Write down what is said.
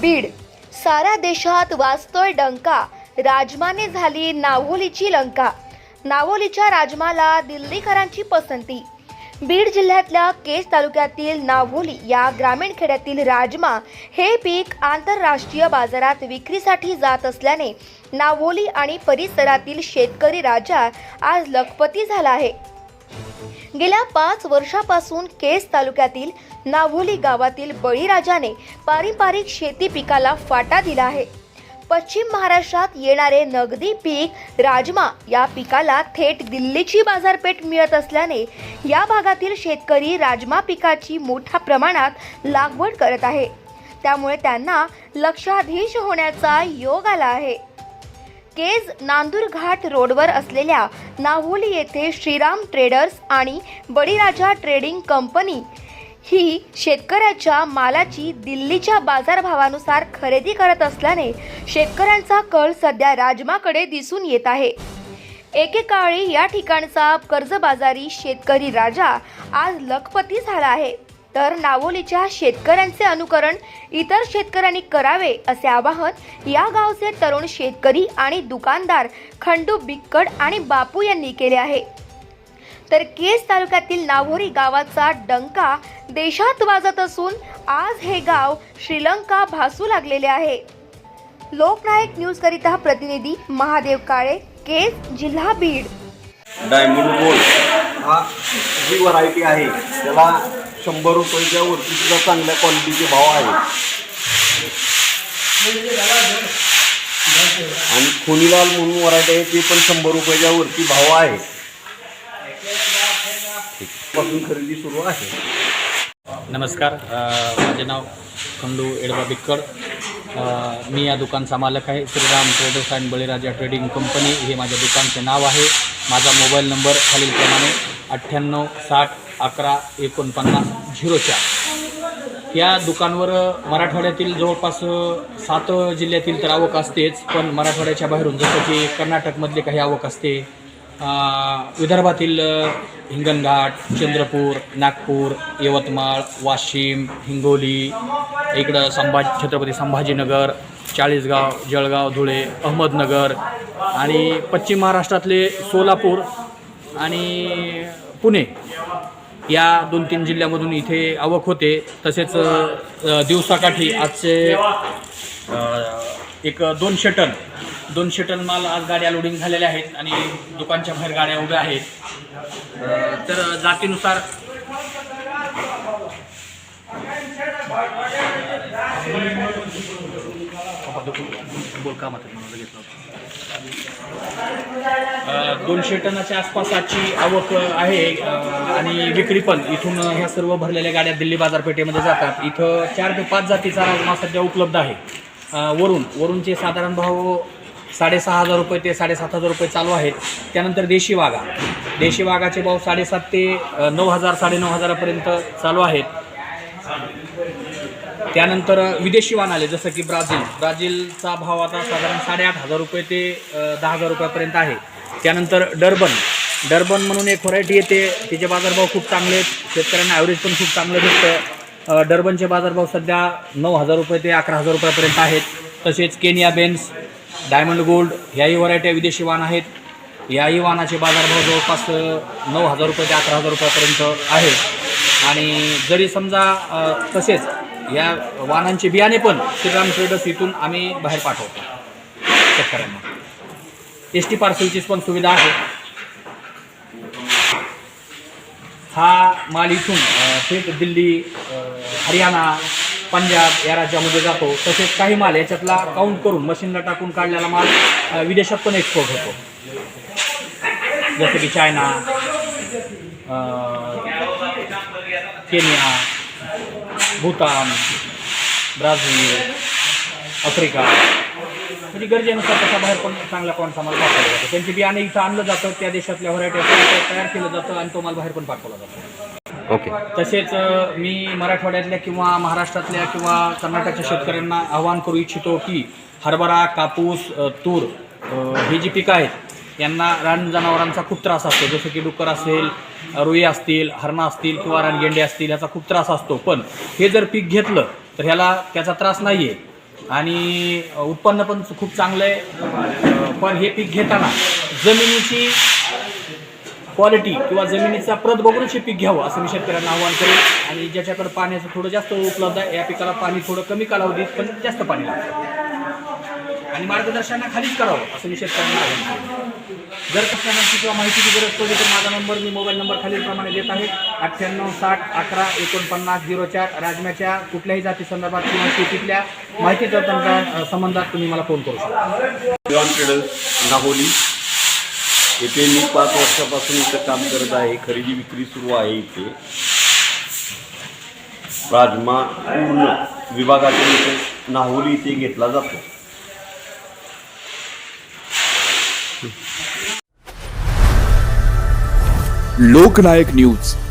बीड. साऱ्या देशात वाजतोय डंका. राजमाने झाली नावोलीची लंका. नावोलीच्या राजमाला दिल्लीकरांची पसंती. बीड जिल्ह्यातल्या केज तालुक्यातील नावोली या ग्रामीण खेड्यातील राजमा हे पीक आंतरराष्ट्रीय बाजारात विक्रीसाठी जात असल्याने नावोली आणि परिसरातील शेतकरी राजा आज लखपती झाला आहे. गेल्या पाच वर्षापासून केस तालुक्यातील नाव्होली गावातील बळीराजाने पारंपरिक शेती पिकाला फाटा दिला आहे. पश्चिम महाराष्ट्रात येणारे नगदी पीक राजमा या पिकाला थेट दिल्लीची बाजारपेठ मिळत असल्याने या भागातील शेतकरी राजमा पिकाची मोठ्या प्रमाणात लागवड करत आहे. त्यामुळे त्यांना लक्षाधीश होण्याचा योग आला आहे. केज नांदूर घाट रोडवर असलेल्या नाहुली येथे श्रीराम ट्रेडर्स आणि बळीराजा ट्रेडिंग कंपनी ही शेतकऱ्याच्या मालाची दिल्लीच्या बाजारभावानुसार खरेदी करत असल्याने शेतकऱ्यांचा कल सध्या राजमाकडे दिसून येत आहे. एकेकाळी या ठिकाणचा कर्जबाजारी शेतकरी राजा आज लखपती झाला आहे. तर नावोलीच्या शेतकऱ्यांचे अनुकरण इतर शेतकऱ्यांनी करावे असे आवाहन या गावचे तरुण शेतकरी आणि दुकानदार खंडू बिक्कड आणि बापू यांनी केले आहे. तर केस तालुक्यातील नावोरी गावाचा डंका देशात वाजत असून आज हे गाव श्रीलंका भासू लागलेले आहे. लोकनायक न्यूज करिता प्रतिनिधी महादेव काळे केस जिल्हा बीड. डायमंड गोल्ड हा जी व्हरायटी आहे त्याला शंभर रुपयाच्या वरती सुद्धा चांगल्या क्वालिटीचे भाव आहेत. आणि खुनीलाल म्हणून व्हरायटी आहे ते पण शंभर रुपयाच्या वरती भाव आहे पासून खरेदी सुरू आहे. नमस्कार. माझे नाव खंडू एडबा बिक्कड. मी या दुकानचा मालक आहे. Shriram traders and Baliraja trading company हे माझ्या दुकानचे नाव आहे. माझा मोबाईल नंबर खालीलप्रमाणे अठ्ठ्याण्णव साठ अकरा एकोणपन्नास झिरो चार. या दुकानवर मराठवाड्यातील जवळपास सात जिल्ह्यातील तर आवक असतेच पण मराठवाड्याच्या बाहेरून जसं की कर्नाटकमधले काही आवक असते विदर्भातील हिंगणघाट चंद्रपूर नागपूर यवतमाळ वाशिम हिंगोली इकडं संभाज छत्रपती संभाजीनगर चाळीसगाव जळगाव धुळे अहमदनगर आणि पश्चिम महाराष्ट्रातले सोलापूर आणि पुणे. या दोन तीन जिल्ह्यामधून इथे आवक होते. तसेच दिवसाकाठी आजचे एक दोनशे टन दोनशे टन माल आज गाड्या लोडिंग झालेल्या आहेत आणि दुकानच्या बाहेर गाड्या उभ्या आहेत. तर जातीनुसार बोल का दोनशे टनाच्या आसपास आजची आवक आहे आणि विक्री पण. इथून ह्या सर्व भरलेल्या गाड्या दिल्ली बाजारपेठेमध्ये जातात. इथं चार ते पाच जातीचा राजमा सध्या उपलब्ध आहे. वरून वरूनचे साधारण भाव साडेसहा हजार रुपये ते साडेसात हजार रुपये चालू आहेत. त्यानंतर देशी वाघा. देशी वाघाचे भाव साडेसात ते नऊ हजार साडेनऊ हजारापर्यंत चालू आहेत. त्यानंतर विदेशी वाहन आले जसं की ब्राझील. ब्राझीलचा भाव आता साधारण साडेआठ हजार रुपये ते दहा हजार रुपयापर्यंत आहे. त्यानंतर डर्बन. डर्बन म्हणून एक व्हरायटी येते. तिचे बाजारभाव खूप चांगले आहेत. शेतकऱ्यांना ॲव्हरेज पण खूप चांगलं भेटतं. डर्बनचे बाजारभाव सध्या नऊ हजार रुपये ते अकरा हजार रुपयापर्यंत आहेत. तसेच केनिया बेन्स डायमंड गोल्ड ह्याही व्हरायट्या विदेशी वाहन आहेत. याही वाहनाचे बाजारभाव जवळपास नऊ हजार रुपये ते अकरा हजार रुपयापर्यंत आहेत. आणि जरी समजा तसेच या वाहनांचे बियाणे पण श्रीराम ट्रेडर्स इथून आम्ही बाहेर पाठवतो शेतकऱ्यांना. एस टी पार्सलची पण सुविधा आहे. हा माल इथून थेट दिल्ली हरियाणा पंजाब या राज्यामध्ये जातो. तसेच काही माल याच्यातला काउंट करून मशीनला टाकून काढलेला माल विदेशात पण एक्सपोर्ट होतो. जसं की China Kenya Bhutan Brazil Africa. म्हणजे गरजेनुसार त्याच्या बाहेर पण चांगला कोणता माल पाठवला जातो. त्यांचे बियाणे इथं आणलं जातं त्या देशातल्या व्हरायटी तयार केलं जातं आणि तो माल बाहेर पण पाठवला जातो. ओके. तसेच मी मराठवाड्यातल्या किंवा महाराष्ट्रातल्या किंवा कर्नाटकच्या शेतकऱ्यांना आवाहन करू इच्छितो की हरभरा कापूस तूर ही जी पिकं आहेत यांना रान जनावरांचा खूप त्रास असतो. जसं की डुक्कर असेल रुई असतील हरणं असतील किंवा रानगेंडे असतील याचा खूप त्रास असतो. पण हे जर पीक घेतलं तर ह्याला त्याचा त्रास नाही आहे आणि उत्पन्न पण खूप चांगलं आहे. पण हे पीक घेताना जमिनीची क्वालिटी किंवा जमिनीचा प्रत बघूनच हे पीक घ्यावं असं मी शेतकऱ्यांना आव्हान करेन. आणि ज्याच्याकडे पाण्याचं थोडं जास्त उपलब्ध आहे या पिकाला पाणी थोडं कमी कालावधीत पण जास्त पाणी लागतं. आणि मार्गदर्शनाला खालीच करावं असं मी शेतकऱ्यांना जर कशाची किंवा माहितीची गरज पडली तर माझा नंबर मी मोबाईल नंबर खालीलप्रमाणे देत आहे. अठ्ठ्याण्णव साठ अकरा एकोणपन्नास झिरो चार. राजम्याच्या कुठल्याही जाती संदर्भात किंवा शेतीतल्या माहितीच्या तंत्र संबंधात तुम्ही मला फोन करू शकता. जॉन ट्रेडर्स नाहोली येथे मी पाच वर्षापासून इथं काम करत आहे. खरेदी विक्री सुरू आहे इथे. राजमा पूर्ण विभागातून इथे नाहोली इथे घेतला जातो. लोकनायक न्यूज.